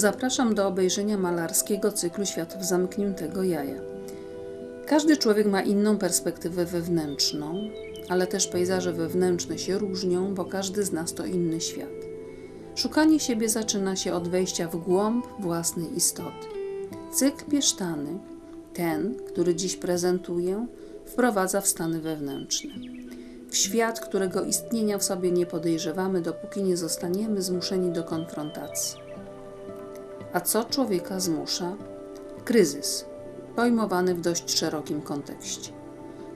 Zapraszam do obejrzenia malarskiego cyklu Światów Zamkniętego Jaja. Każdy człowiek ma inną perspektywę wewnętrzną, ale też pejzaże wewnętrzne się różnią, bo każdy z nas to inny świat. Szukanie siebie zaczyna się od wejścia w głąb własnej istoty. Cykl Piesztany, ten, który dziś prezentuję, wprowadza w stany wewnętrzne. W świat, którego istnienia w sobie nie podejrzewamy, dopóki nie zostaniemy zmuszeni do konfrontacji. A co człowieka zmusza? Kryzys, pojmowany w dość szerokim kontekście.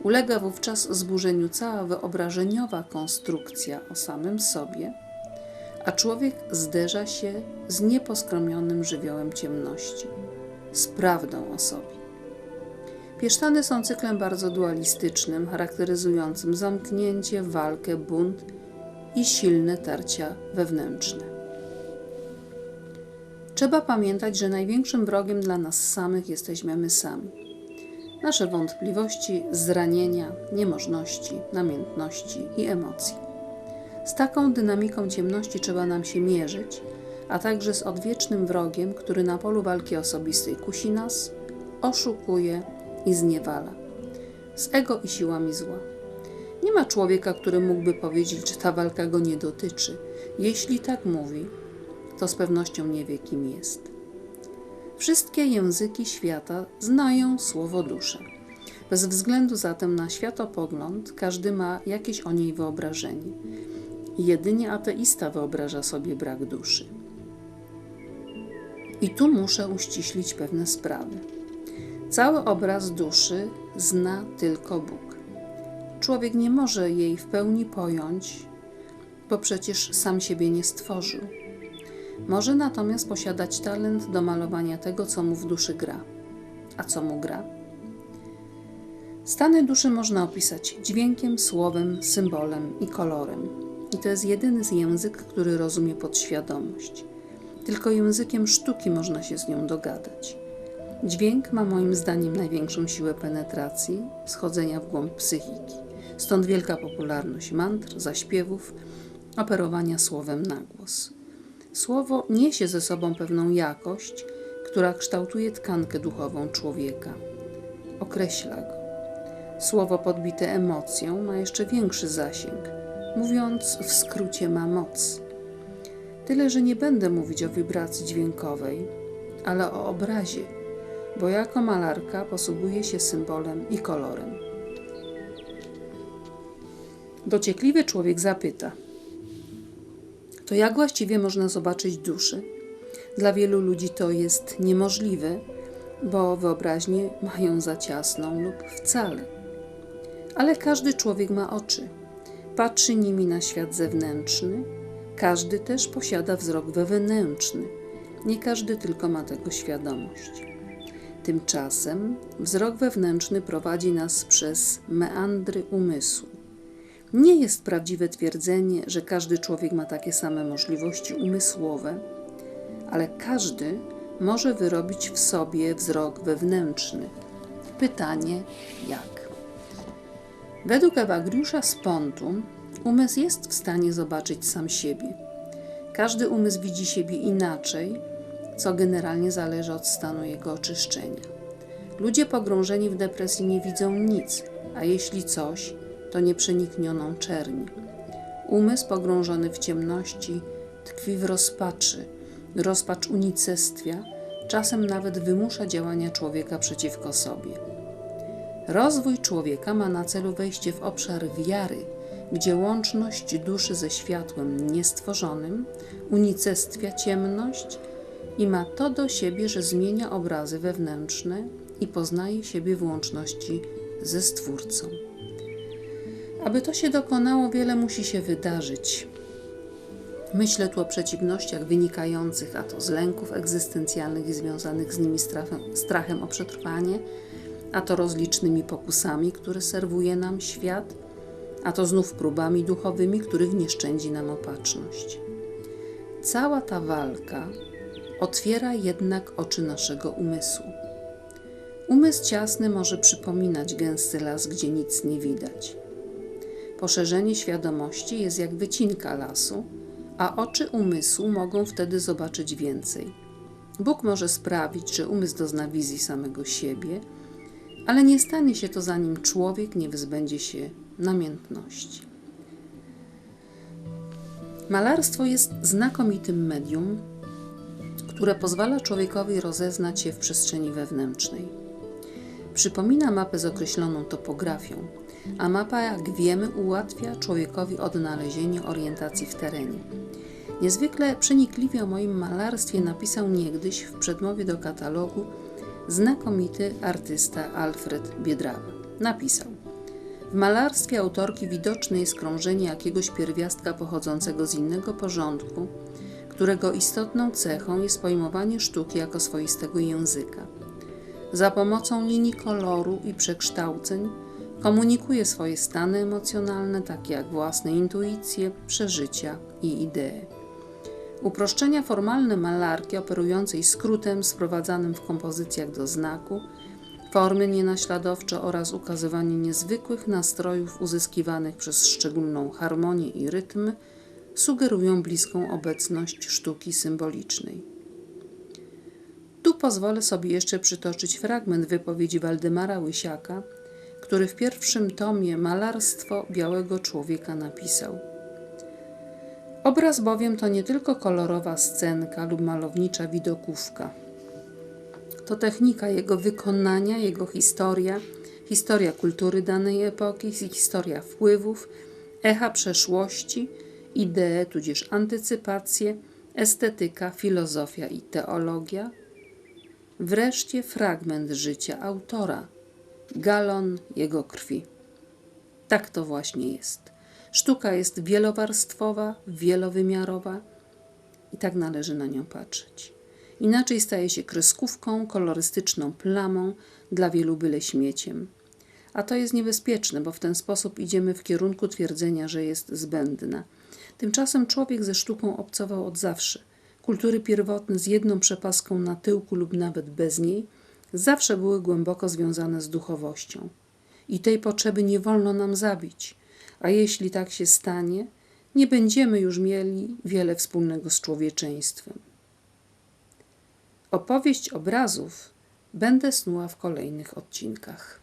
Ulega wówczas zburzeniu cała wyobrażeniowa konstrukcja o samym sobie, a człowiek zderza się z nieposkromionym żywiołem ciemności, z prawdą o sobie. Piesztany są cyklem bardzo dualistycznym, charakteryzującym zamknięcie, walkę, bunt i silne tarcia wewnętrzne. Trzeba pamiętać, że największym wrogiem dla nas samych jesteśmy my sami. Nasze wątpliwości, zranienia, niemożności, namiętności i emocji. Z taką dynamiką ciemności trzeba nam się mierzyć, a także z odwiecznym wrogiem, który na polu walki osobistej kusi nas, oszukuje i zniewala. Z ego i siłami zła. Nie ma człowieka, który mógłby powiedzieć, że ta walka go nie dotyczy. Jeśli tak mówi, to z pewnością nie wie, kim jest. Wszystkie języki świata znają słowo dusza. Bez względu zatem na światopogląd, każdy ma jakieś o niej wyobrażenie. Jedynie ateista wyobraża sobie brak duszy. I tu muszę uściślić pewne sprawy. Cały obraz duszy zna tylko Bóg. Człowiek nie może jej w pełni pojąć, bo przecież sam siebie nie stworzył. Może natomiast posiadać talent do malowania tego, co mu w duszy gra. A co mu gra? Stany duszy można opisać dźwiękiem, słowem, symbolem i kolorem. I to jest jedyny z język, który rozumie podświadomość. Tylko językiem sztuki można się z nią dogadać. Dźwięk ma moim zdaniem największą siłę penetracji, schodzenia w głąb psychiki. Stąd wielka popularność mantr, zaśpiewów, operowania słowem na głos. Słowo niesie ze sobą pewną jakość, która kształtuje tkankę duchową człowieka. Określa go. Słowo podbite emocją ma jeszcze większy zasięg. Mówiąc w skrócie, ma moc. Tyle, że nie będę mówić o wibracji dźwiękowej, ale o obrazie, bo jako malarka posługuje się symbolem i kolorem. Dociekliwy człowiek zapyta – to jak właściwie można zobaczyć duszy? Dla wielu ludzi to jest niemożliwe, bo wyobraźnię mają za ciasną lub wcale. Ale każdy człowiek ma oczy. Patrzy nimi na świat zewnętrzny, każdy też posiada wzrok wewnętrzny. Nie każdy tylko ma tego świadomość. Tymczasem wzrok wewnętrzny prowadzi nas przez meandry umysłu nie jest prawdziwe twierdzenie, że każdy człowiek ma takie same możliwości umysłowe, ale każdy może wyrobić w sobie wzrok wewnętrzny. Pytanie jak? Według Ewagriusza z Pontu umysł jest w stanie zobaczyć sam siebie. Każdy umysł widzi siebie inaczej, co generalnie zależy od stanu jego oczyszczenia. Ludzie pogrążeni w depresji nie widzą nic, a jeśli coś, to nieprzeniknioną czerni. Umysł pogrążony w ciemności tkwi w rozpaczy. Rozpacz unicestwia czasem nawet wymusza działania człowieka przeciwko sobie. Rozwój człowieka ma na celu wejście w obszar wiary, gdzie łączność duszy ze światłem niestworzonym unicestwia ciemność i ma to do siebie, że zmienia obrazy wewnętrzne i poznaje siebie w łączności ze Stwórcą. Aby to się dokonało, wiele musi się wydarzyć. Myślę tu o przeciwnościach wynikających a to z lęków egzystencjalnych i związanych z nimi strachem, strachem o przetrwanie, a to rozlicznymi pokusami, które serwuje nam świat, a to znów próbami duchowymi, których nie szczędzi nam opatrzność. Cała ta walka otwiera jednak oczy naszego umysłu. Umysł ciasny może przypominać gęsty las, gdzie nic nie widać. Poszerzenie świadomości jest jak wycinka lasu, a oczy umysłu mogą wtedy zobaczyć więcej. Bóg może sprawić, że umysł dozna wizji samego siebie, ale nie stanie się to zanim człowiek nie wyzbędzie się namiętności. Malarstwo jest znakomitym medium, które pozwala człowiekowi rozeznać się w przestrzeni wewnętrznej. Przypomina mapę z określoną topografią, a mapa, jak wiemy, ułatwia człowiekowi odnalezienie orientacji w terenie. Niezwykle przenikliwie o moim malarstwie napisał niegdyś w przedmowie do katalogu znakomity artysta Alfred Biedrawa. Napisał: W malarstwie autorki widoczne jest krążenie jakiegoś pierwiastka pochodzącego z innego porządku, którego istotną cechą jest pojmowanie sztuki jako swoistego języka. Za pomocą linii koloru i przekształceń komunikuje swoje stany emocjonalne, takie jak własne intuicje, przeżycia i idee. Uproszczenia formalne malarki operującej skrótem sprowadzanym w kompozycjach do znaku, formy nienaśladowcze oraz ukazywanie niezwykłych nastrojów uzyskiwanych przez szczególną harmonię i rytm sugerują bliską obecność sztuki symbolicznej. Tu pozwolę sobie jeszcze przytoczyć fragment wypowiedzi Waldemara Łysiaka, który w pierwszym tomie Malarstwo Białego Człowieka napisał – Obraz bowiem to nie tylko kolorowa scenka lub malownicza widokówka. To technika jego wykonania, jego historia, historia kultury danej epoki, historia wpływów, echa przeszłości, idee, tudzież antycypacje, estetyka, filozofia i teologia. Wreszcie fragment życia autora, galon jego krwi. Tak to właśnie jest. Sztuka jest wielowarstwowa, wielowymiarowa i tak należy na nią patrzeć. Inaczej staje się kreskówką, kolorystyczną plamą, dla wielu byle śmieciem. A to jest niebezpieczne, bo w ten sposób idziemy w kierunku twierdzenia, że jest zbędna. Tymczasem człowiek ze sztuką obcował od zawsze. Kultury pierwotne z jedną przepaską na tyłku lub nawet bez niej zawsze były głęboko związane z duchowością. I tej potrzeby nie wolno nam zabić a jeśli tak się stanie, nie będziemy już mieli wiele wspólnego z człowieczeństwem. Opowieść obrazów będę snuła w kolejnych odcinkach.